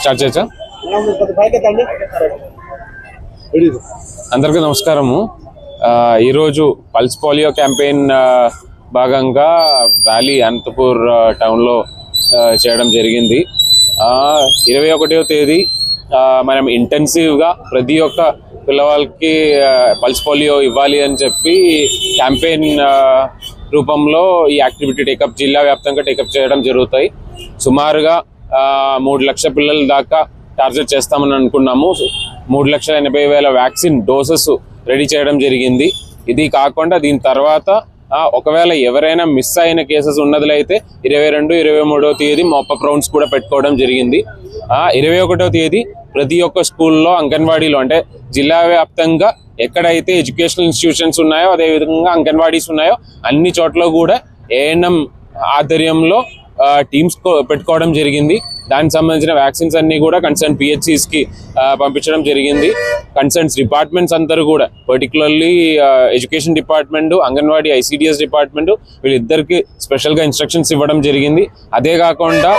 Start చేయొచ్చా? అందరికీ నమస్కారము. ఈరోజు పల్స్ పోలియో క్యాంపెయిన్ భాగంగా ర్యాలీ అనంతపూర్ టౌన్లో చేయడం జరిగింది. ఇరవై ఒకటో తేదీ మనం ఇంటెన్సివ్గా ప్రతి ఒక్క పిల్లవాళ్ళకి పల్స్ పోలియో ఇవ్వాలి అని చెప్పి క్యాంపెయిన్ రూపంలో ఈ యాక్టివిటీ టేకప్ జిల్లా వ్యాప్తంగా టేకప్ చేయడం జరుగుతాయి. సుమారుగా మూడు లక్షల పిల్లల దాకా టార్గెట్ చేస్తామని అనుకున్నాము. మూడు లక్షల ఎనభై వేల వ్యాక్సిన్ డోసెస్ రెడీ చేయడం జరిగింది. ఇది కాకుండా దీని తర్వాత ఒకవేళ ఎవరైనా మిస్ అయిన కేసెస్ ఉన్నట్లయితే ఇరవై రెండు ఇరవై మూడవ తేదీ మాపప్ రౌండ్స్ కూడా పెట్టుకోవడం జరిగింది. ఆ, ఇరవై ఒకటో తేదీ ప్రతి ఒక్క స్కూల్లో అంగన్వాడీలో అంటే జిల్లా వ్యాప్తంగా ఎక్కడైతే ఎడ్యుకేషనల్ ఇన్స్టిట్యూషన్స్ ఉన్నాయో అదేవిధంగా అంగన్వాడీస్ ఉన్నాయో అన్ని చోట్ల కూడా ఏఎన్ఎం ఆధ్వర్యంలో టీమ్స్ పెట్టుకోవడం జరిగింది. దానికి సంబంధించిన వ్యాక్సిన్స్ అన్ని కూడా కన్సర్న్ పిహెచ్సిస్కి పంపించడం జరిగింది. కన్సర్న్స్ డిపార్ట్మెంట్స్ అందరూ కూడా particularly education department anganwadi ICDS department వీళ్ళిద్దరికి స్పెషల్గా ఇన్స్ట్రక్షన్స్ ఇవ్వడం జరిగింది. అదే కాకుండా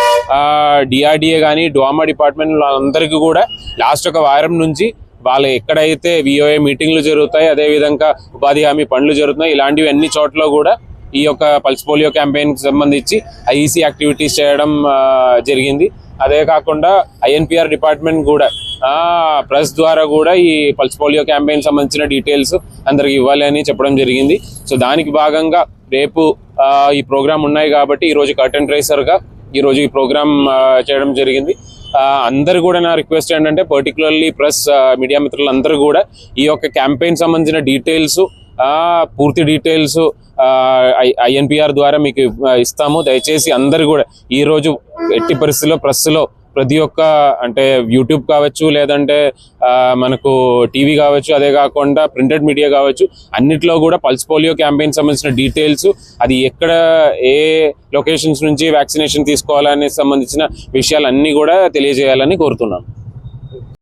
డిఆర్డిఏ కానీ డ్వామా డిపార్ట్మెంట్ అందరికీ కూడా లాస్ట్ ఒక వారం నుంచి వాళ్ళు ఎక్కడైతే విఓఏ మీటింగ్లు జరుగుతాయి అదే విధంగా ఉపాధి హామీ పనులు జరుగుతున్నాయి ఇలాంటివి అన్ని చోట్ల కూడా ఈ యొక్క పల్స్ పోలియో క్యాంపెయిన్కి సంబంధించి ఐఈసీ యాక్టివిటీస్ చేయడం జరిగింది. అదే కాకుండా ఐఎన్పిఆర్ డిపార్ట్మెంట్ కూడా ప్రెస్ ద్వారా కూడా ఈ పల్స్ పోలియో క్యాంపెయిన్ సంబంధించిన డీటెయిల్స్ అందరికి ఇవ్వాలి అని చెప్పడం జరిగింది. సో దానికి భాగంగా రేపు ఈ ప్రోగ్రామ్ ఉన్నాయి కాబట్టి ఈ రోజు కర్టన్ ఈరోజు ఈ ప్రోగ్రామ్ చేయడం జరిగింది. అందరు కూడా నా రిక్వెస్ట్ ఏంటంటే పర్టికులర్లీ ప్రెస్ మీడియా మిత్రులందరూ కూడా ఈ యొక్క క్యాంపెయిన్ సంబంధించిన డీటెయిల్స్ పూర్తి డీటెయిల్స్ ఐఎన్పిఆర్ ద్వారా మీకు ఇస్తాము. దయచేసి అందరు కూడా ఈ రోజు ఎట్టి పరిస్థితుల్లో ప్రెస్లో ప్రతి ఒక్క అంటే యూట్యూబ్ కావచ్చు లేదంటే మనకు టీవీ కావచ్చు అదే కాకుండా ప్రింటెడ్ మీడియా కావచ్చు అన్నిట్లో కూడా పల్స్ పోలియో క్యాంపెయిన్ సంబంధించిన డీటెయిల్స్ అది ఎక్కడ ఏ లొకేషన్స్ నుంచి వ్యాక్సినేషన్ తీసుకోవాలనే సంబంధించిన విషయాలన్నీ కూడా తెలియజేయాలని కోరుతున్నాను.